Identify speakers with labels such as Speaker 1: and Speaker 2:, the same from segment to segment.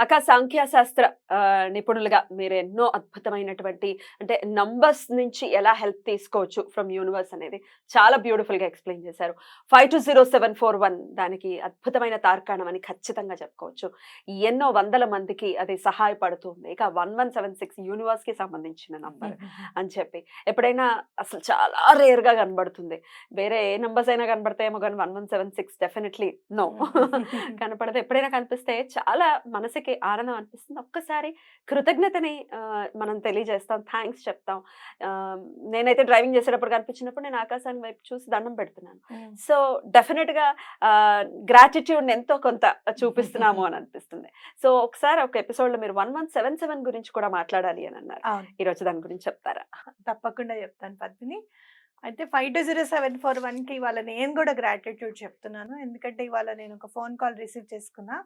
Speaker 1: అక్క సాంఖ్యశాస్త్ర నిపుణులుగా మీరు ఎన్నో అద్భుతమైనటువంటి అంటే నంబర్స్ నుంచి ఎలా హెల్ప్ తీసుకోవచ్చు ఫ్రమ్ యూనివర్స్ అనేది చాలా బ్యూటిఫుల్గా ఎక్స్ప్లెయిన్ చేశారు. Five two zero seven four one దానికి అద్భుతమైన తార్కాణం అని ఖచ్చితంగా చెప్పుకోవచ్చు. ఎన్నో వందల మందికి అది సహాయపడుతుంది. ఇక వన్ వన్ సెవెన్ సిక్స్ యూనివర్స్కి సంబంధించిన నంబర్ అని చెప్పి. ఎప్పుడైనా అసలు చాలా రేర్గా కనబడుతుంది. వేరే ఏ నంబర్స్ అయినా కనబడతాయేమో కానీ one one seven six definitely no. కనపడదు. ఎప్పుడైనా కనిపిస్తే చాలా మనసుకి ఆనందం అనిపిస్తుంది. ఒక్కసారి కృతజ్ఞతని మనం తెలియజేస్తాం. థ్యాంక్స్ చెప్తాం. నేనైతే డ్రైవింగ్ చేసేటప్పుడు కనిపించినప్పుడు నేను ఆకాశాన్ని వైపు చూసి దండం పెడుతున్నాను. సో డెఫినెట్గా గ్రాటిట్యూడ్ ఎంతో కొంత చూపిస్తున్నాము అని అనిపిస్తుంది. సో ఒకసారి ఒక ఎపిసోడ్లో మీరు వన్ వన్ సెవెన్ సెవెన్ గురించి కూడా మాట్లాడాలి అని అన్నారు.
Speaker 2: అవును.
Speaker 1: ఈ రోజు దాని గురించి చెప్తారా?
Speaker 2: తప్పకుండా చెప్తాను పద్మిని. అయితే five two zero seven four వన్కి ఇవాళ నేను కూడా గ్రాటిట్యూడ్ చెప్తున్నాను. ఎందుకంటే ఇవాళ నేను ఒక ఫోన్ కాల్ రిసీవ్ చేసుకున్నా.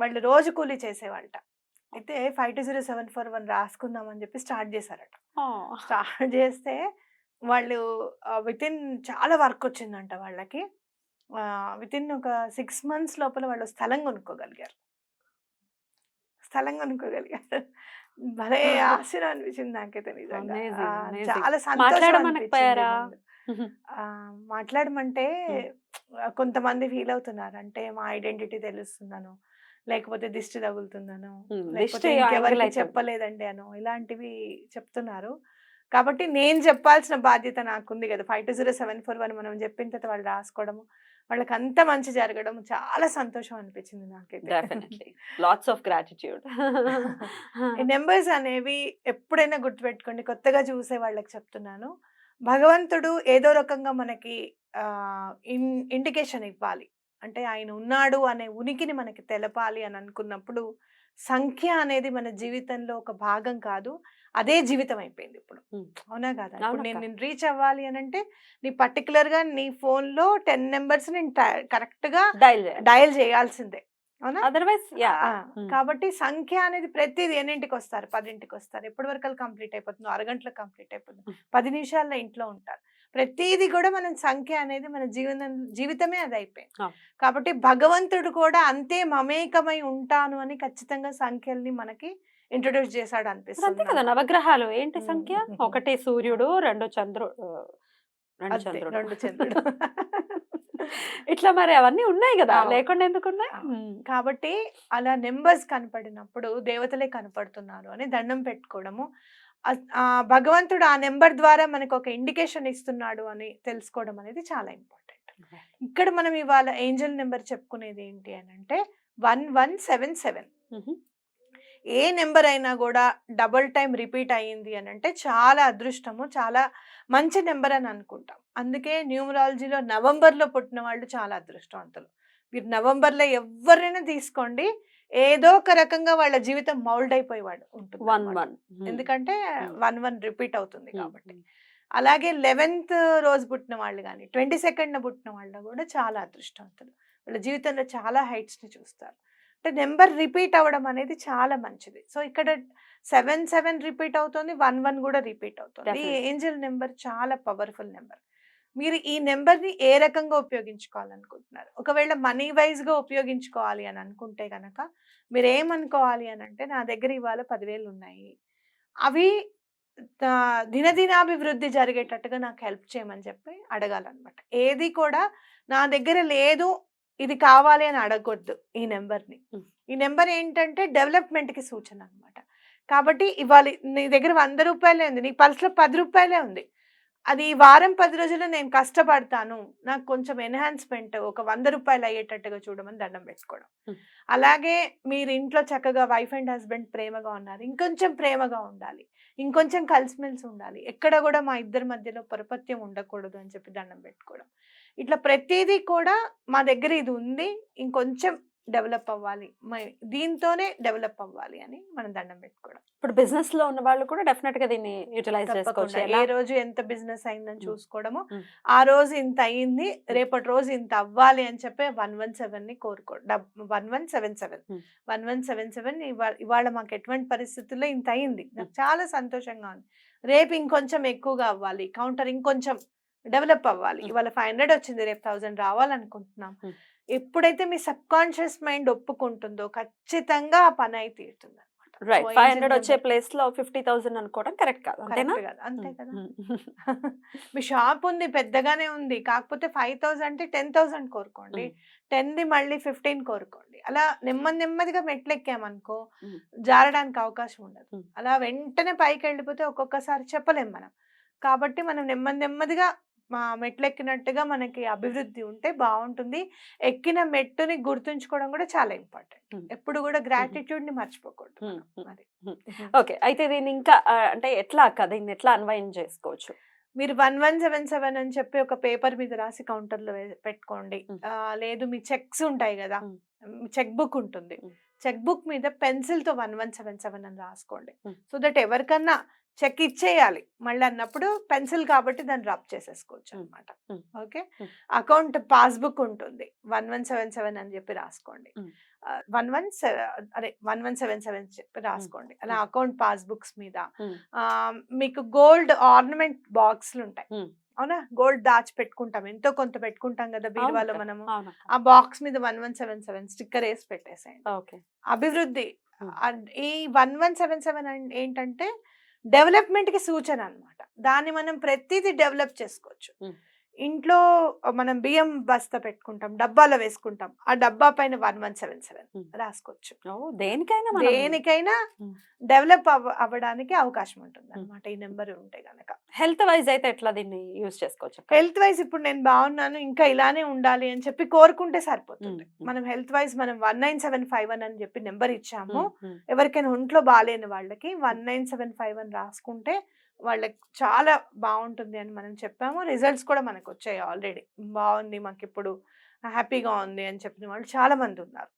Speaker 2: వాళ్ళు రోజు కూలీ చేసేవాళ్ళట. అయితే five two zero seven four one రాసుకుందాం అని చెప్పి స్టార్ట్ చేశారట. స్టార్ట్ చేస్తే వాళ్ళు విత్ ఇన్ చాలా వర్క్ వచ్చిందంట వాళ్ళకి. విత్ ఇన్ ఒక సిక్స్ మంత్స్ లోపల వాళ్ళు స్థలం కొనుక్కోగలిగారు. స్థలం కొనుక్కోగలిగారు. భలే ఆశ్చర్యం అనిపించింది నాకైతే నిజంగా. చాలా సంతోషం మాట్లాడమంటే కొంతమంది ఫీల్ అవుతున్నారు అంటే మా ఐడెంటిటీ తెలుస్తుందను లేకపోతే దిష్టి తగులుతుందను
Speaker 1: Hmm,
Speaker 2: లేకపోతే ఇంకెవరికి
Speaker 1: అయితే-
Speaker 2: చెప్పలేదండి అను ఇలాంటివి చెప్తున్నారు. కాబట్టి నేను చెప్పాల్సిన బాధ్యత నాకుంది కదా. Five two zero seven four one మనం చెప్పిన తర్వాత వాళ్ళు రాసుకోవడము వాళ్ళకి అంత మంచి జరగడం చాలా సంతోషం అనిపించింది నాకైతే.
Speaker 1: Definitely. Lots of gratitude.
Speaker 2: Numbers అనేవి ఎప్పుడైనా గుర్తుపెట్టుకోండి. కొత్తగా చూసే వాళ్ళకి చెప్తున్నాను. భగవంతుడు ఏదో రకంగా మనకి ఇండికేషన్ ఇవ్వాలి. అంటే ఆయన ఉన్నాడు అనే ఉనికిని మనకి తెలపాలి అని అనుకున్నప్పుడు సంఖ్య అనేది మన జీవితంలో ఒక భాగం కాదు. అదే జీవితం అయిపోయింది ఇప్పుడు. అవునా కదా? ఇప్పుడు. నేను నేను రీచ్ అవ్వాలి అని అంటే నీ particular గా నీ phone లో టెన్ నెంబర్స్ నేను కరెక్ట్గా
Speaker 1: డైల్
Speaker 2: డయల్ చేయాల్సిందే. అవునా?
Speaker 1: అదర్వైజ్.
Speaker 2: కాబట్టి సంఖ్య అనేది ప్రతిది ఎన్నింటికి వస్తారు? పదింటికి వస్తారు ఎప్పటి వరకు కంప్లీట్ అయిపోతుంది? అరగంటలో కంప్లీట్ అయిపోతుంది. పది నిమిషాల్లో ఇంట్లో ఉంటారు. ప్రతిది కూడా మనం సంఖ్య అనేది మన జీవనం జీవితమే అది అయిపోయింది. కాబట్టి భగవంతుడు కూడా అంతే మమేకమై ఉంటాను అని ఖచ్చితంగా సంఖ్యల్ని మనకి ఇంట్రొడ్యూస్ చేశాడు
Speaker 1: అంతే
Speaker 2: అనిపిస్తుంది
Speaker 1: కదా
Speaker 2: నాకు.
Speaker 1: నవగ్రహాలు ఏంటి. సంఖ్య ఒకటి సూర్యుడు రెండు చంద్రుడు రెండు
Speaker 2: అంతే,
Speaker 1: చంద్రుడు
Speaker 2: రెండు చంద్రుడు
Speaker 1: ఇట్లా మరి అవన్నీ ఉన్నాయి కదా. లేకుండా ఎందుకు.
Speaker 2: కాబట్టి అలా నెంబర్స్ కనపడినప్పుడు దేవతలే కనపడుతున్నారు అని దండం పెట్టుకోవడము భగవంతుడు ఆ నెంబర్ ద్వారా మనకు ఒక ఇండికేషన్ ఇస్తున్నాడు అని తెలుసుకోవడం అనేది చాలా ఇంపార్టెంట్ ఇక్కడ మనం ఇవాళ ఏంజల్ నెంబర్ చెప్పుకునేది ఏంటి అని అంటే వన్ వన్ సెవెన్ సెవెన్. ఏ నెంబర్ అయినా కూడా డబుల్ టైం రిపీట్ అయ్యింది అని అంటే చాలా అదృష్టము చాలా మంచి నెంబర్ అని అనుకుంటాం అందుకే న్యూమరాలజీలో నవంబర్లో పుట్టిన వాళ్ళు చాలా అదృష్టవంతులు మీరు నవంబర్లో ఎవరైనా తీసుకోండి ఏదో ఒక రకంగా వాళ్ళ జీవితం మౌల్డ్ అయిపోయేవాడు ఉంటుంది
Speaker 1: వన్. వన్.
Speaker 2: ఎందుకంటే. వన్ వన్ రిపీట్ అవుతుంది. కాబట్టి అలాగే లెవెన్త్ రోజు పుట్టిన వాళ్ళు కానీ ట్వంటీ సెకండ్ పుట్టిన వాళ్ళు కూడా చాలా అదృష్టవంతులు వాళ్ళ జీవితంలో చాలా heights ని చూస్తారు అంటే నెంబర్ రిపీట్ అవ్వడం అనేది చాలా మంచిది. సో ఇక్కడ సెవెన్ సెవెన్ రిపీట్ అవుతుంది వన్ వన్ కూడా రిపీట్ అవుతుంది. ఈ. ఏంజల్ నెంబర్ చాలా పవర్ఫుల్ నెంబర్. మీరు ఈ నెంబర్ని ఏ రకంగా ఉపయోగించుకోవాలనుకుంటున్నారు? ఒకవేళ మనీ వైజ్గా ఉపయోగించుకోవాలి అని అనుకుంటే కనుక మీరు ఏమనుకోవాలి అని అంటే నా దగ్గర ఇవాళ పదివేలు ఉన్నాయి. అవి దినదినాభివృద్ధి జరిగేటట్టుగా నాకు హెల్ప్ చేయమని చెప్పి అడగాలన్నమాట. ఏది కూడా నా దగ్గర లేదు ఇది కావాలి అని అడగొద్దు ఈ నెంబర్ని. ఈ నెంబర్ ఏంటంటే డెవలప్మెంట్కి సూచన అన్నమాట. కాబట్టి ఇవాళ నీ దగ్గర వంద రూపాయలే ఉంది నీ పర్సులో పది రూపాయలే ఉంది. అది వారం పది రోజుల్లో నేను కష్టపడతాను. నాకు కొంచెం ఎన్హాన్స్మెంట్ ఒక వంద రూపాయలు అయ్యేటట్టుగా చూడమని దండం పెట్టుకోవడం. అలాగే మీరు ఇంట్లో చక్కగా వైఫ్ అండ్ హస్బెండ్ ప్రేమగా ఉన్నారు. ఇంకొంచెం ప్రేమగా ఉండాలి. ఇంకొంచెం కలిసిమెలిసి ఉండాలి. ఎక్కడ కూడా మా ఇద్దరి మధ్యలో పరపత్యం ఉండకూడదు అని చెప్పి దండం పెట్టుకోవడం. ఇట్లా ప్రతిదీ కూడా మా దగ్గర ఇది ఉంది. ఇంకొంచెం డెవలప్ అవ్వాలి మ- దీంతోనే డెవలప్ అవ్వాలి అని మనం దండం పెట్టుకోవడం
Speaker 1: ఇప్పుడు బిజినెస్లో ఉన్న వాళ్ళు కూడా డెఫినెట్గా దీన్ని యూటిలైజ్ చేసుకోవచ్చు?
Speaker 2: ఏ రోజు ఎంత బిజినెస్ అయిందని. చూసుకోవడము. ఆ రోజు ఇంత అయింది రేపటి రోజు ఇంత అవ్వాలి అని చెప్పి వన్ వన్ సెవెన్ని కోరుకో one one seven seven. One one seven seven ఇవాళ మాకు ఎటువంటి పరిస్థితుల్లో ఇంత అయింది నాకు చాలా సంతోషంగా ఉంది రేపు ఇంకొంచెం ఎక్కువగా అవ్వాలి కౌంటర్ ఇంకొంచెం డెవలప్ అవ్వాలి. ఇవాళ ఫైవ్ హండ్రెడ్ వచ్చింది రేపు థౌసండ్ రావాలనుకుంటున్నాం. ఎప్పుడైతే మీ సబ్ కాన్షియస్ మైండ్ ఒప్పుకుంటుందో ఖచ్చితంగా ఆ పని అయితే తీరుతుంది
Speaker 1: రైట్. ఫైవ్ హండ్రెడ్ వచ్చే ప్లేస్లో ఫిఫ్టీ థౌసండ్ అనుకోవడం కరెక్ట్ కాదు. అంతేనా?
Speaker 2: అంతే కదా. మీ షాప్ ఉంది పెద్దగానే ఉంది. కాకపోతే ఫైవ్ థౌసండ్ అంటే టెన్ థౌసండ్ కోరుకోండి. టెన్ ది మళ్ళీ ఫిఫ్టీన్ కోరుకోండి. అలా నెమ్మది నెమ్మదిగా మెట్లు ఎక్కామనుకో
Speaker 1: మ్మ్.
Speaker 2: జారడానికి అవకాశం ఉండదు. అలా వెంటనే పైకి వెళ్ళిపోతే ఒక్కొక్కసారి చెప్పలేం మనం. కాబట్టి మనం నెమ్మది నెమ్మదిగా మా మెట్లు ఎక్కినట్టుగా మనకి అభివృద్ధి ఉంటే బాగుంటుంది ఎక్కిన మెట్టుని గుర్తుంచుకోవడం కూడా చాలా ఇంపార్టెంట్. ఎప్పుడు కూడా gratitude ని మర్చిపోకూడదు. అది
Speaker 1: ఓకే. అయితే దీన్ని ఇంకా అంటే ఎట్లా అక్క దీన్ని ఎట్లా అన్వయం చేసుకోవచ్చు?
Speaker 2: మీరు వన్ వన్ సెవెన్ సెవెన్ అని చెప్పి ఒక పేపర్ మీద రాసి కౌంటర్లో పెట్టుకోండి. లేదు మీ చెక్స్ ఉంటాయి కదా. చెక్ బుక్ ఉంటుంది. చెక్ బుక్ మీద పెన్సిల్తో వన్ వన్ సెవెన్ సెవెన్ అని రాసుకోండి. సో దట్ ఎవరికన్నా చెక్ ఇచ్చేయాలి మళ్ళీ అన్నప్పుడు పెన్సిల్ కాబట్టి దాన్ని రబ్ చేసేసుకోవచ్చు. అనమాట. ఓకే. అకౌంట్ పాస్బుక్ ఉంటుంది వన్ వన్ సెవెన్ సెవెన్ అని చెప్పి రాసుకోండి. వన్ వన్ అదే వన్ వన్ సెవెన్ సెవెన్ చెప్పి రాసుకోండి అలా. అకౌంట్ పాస్బుక్స్ మీద మీకు గోల్డ్ ఆర్నమెంట్ బాక్స్లు ఉంటాయి. అవునా? గోల్డ్ దాచి పెట్టుకుంటాం ఎంతో కొంత పెట్టుకుంటాం కదా బీరువాలో. మనము. ఆ బాక్స్ మీద one one seven seven sticker వేసి పెట్టేసేయండి.
Speaker 1: ఓకే.
Speaker 2: అభివృద్ధి ఈ వన్ వన్ సెవెన్ సెవెన్ ఏంటంటే డెవలప్మెంట్కి సూచన అన్నమాట. దాన్ని మనం ప్రతిదీ డెవలప్ చేసుకోవచ్చు. ఇంట్లో మనం బియ్యం బస్తా పెట్టుకుంటాం డబ్బాలో వేసుకుంటాం ఆ డబ్బా పైన వన్ వన్ సెవెన్ సెవెన్. రాసుకోవచ్చు
Speaker 1: దేనికైనా
Speaker 2: దేనికైనా. డెవలప్ అవ్వ అవ్వడానికి అవకాశం ఉంటుంది అనమాట ఈ నెంబర్ ఉంటే గనక
Speaker 1: హెల్త్ వైజ్ అయితే ఎట్లా దీన్ని యూజ్ చేసుకోవచ్చు?
Speaker 2: హెల్త్ వైజ్ ఇప్పుడు నేను బాగున్నాను ఇంకా ఇలానే ఉండాలి అని చెప్పి కోరుకుంటే సరిపోతుంది. మనం హెల్త్ వైజ్ మనం one nine seven five one అని చెప్పి నెంబర్ ఇచ్చాము. ఎవరికైనా ఒంట్లో బాగాలేని వాళ్ళకి one nine seven five one రాసుకుంటే వాళ్ళకి చాలా బాగుంటుంది అని మనం చెప్పాము. రిజల్ట్స్ కూడా మనకు వచ్చాయి ఆల్రెడీ. బాగుంది మాకు ఇప్పుడు హ్యాపీగా ఉంది అని చెప్పిన వాళ్ళు చాలామంది ఉన్నారు.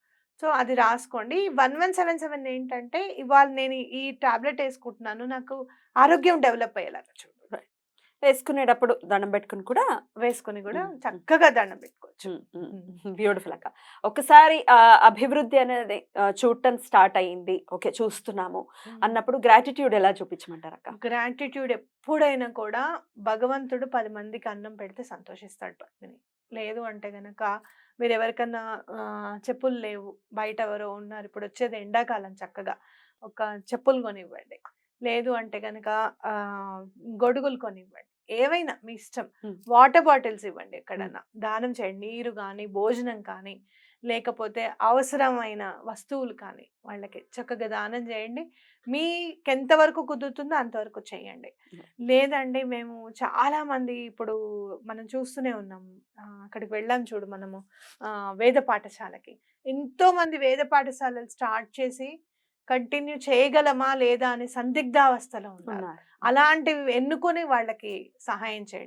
Speaker 2: సో అది రాసుకోండి. వన్ వన్ సెవెన్ సెవెన్ ఏంటంటే ఇవాళ నేను ఈ టాబ్లెట్ వేసుకుంటున్నాను నాకు ఆరోగ్యం డెవలప్ అయ్యేలాగా చూడు.
Speaker 1: వేసుకునేటప్పుడు దండం పెట్టుకుని కూడా
Speaker 2: వేసుకుని కూడా. చక్కగా దండం పెట్టుకోవచ్చు.
Speaker 1: బ్యూటిఫుల్ అక్క. ఒకసారి అభివృద్ధి అనేది చూడటం స్టార్ట్ అయ్యింది ఓకే చూస్తున్నాము. అన్నప్పుడు గ్రాటిట్యూడ్ ఎలా చూపించమంటారు అక్క?
Speaker 2: గ్రాటిట్యూడ్ ఎప్పుడైనా కూడా భగవంతుడు పది మందికి అన్నం పెడితే సంతోషిస్తాడు పత్నిని లేదు అంటే గనక మీరు ఎవరికన్నా చెప్పులు లేవు. బయట ఎవరో ఉన్నారు. ఇప్పుడు వచ్చేది ఎండాకాలం చక్కగా. ఒక చెప్పులు కొనివ్వండి. లేదు అంటే గనక ఆ, గొడుగులు కొనివ్వండి. ఏవైనా మీ ఇష్టం. వాటర్ బాటిల్స్ ఇవ్వండి ఎక్కడన్నా. దానం చేయండి నీరు కానీ భోజనం కానీ లేకపోతే అవసరమైన వస్తువులు కానీ వాళ్ళకి చక్కగా దానం చేయండి. మీకు ఎంతవరకు కుదురుతుందో అంతవరకు చేయండి. లేదండి మేము చాలా మంది ఇప్పుడు మనం చూస్తూనే ఉన్నాం. అక్కడికి వెళ్ళాం చూడు మనము వేద పాఠశాలకి. ఎంతో మంది వేద పాఠశాలలు స్టార్ట్ చేసి కంటిన్యూ చేయగలమా లేదా అని సందిగ్ధావస్థలో
Speaker 1: ఉన్నారు.
Speaker 2: అలాంటివి ఎన్నుకొని వాళ్ళకి సహాయం చేయండి.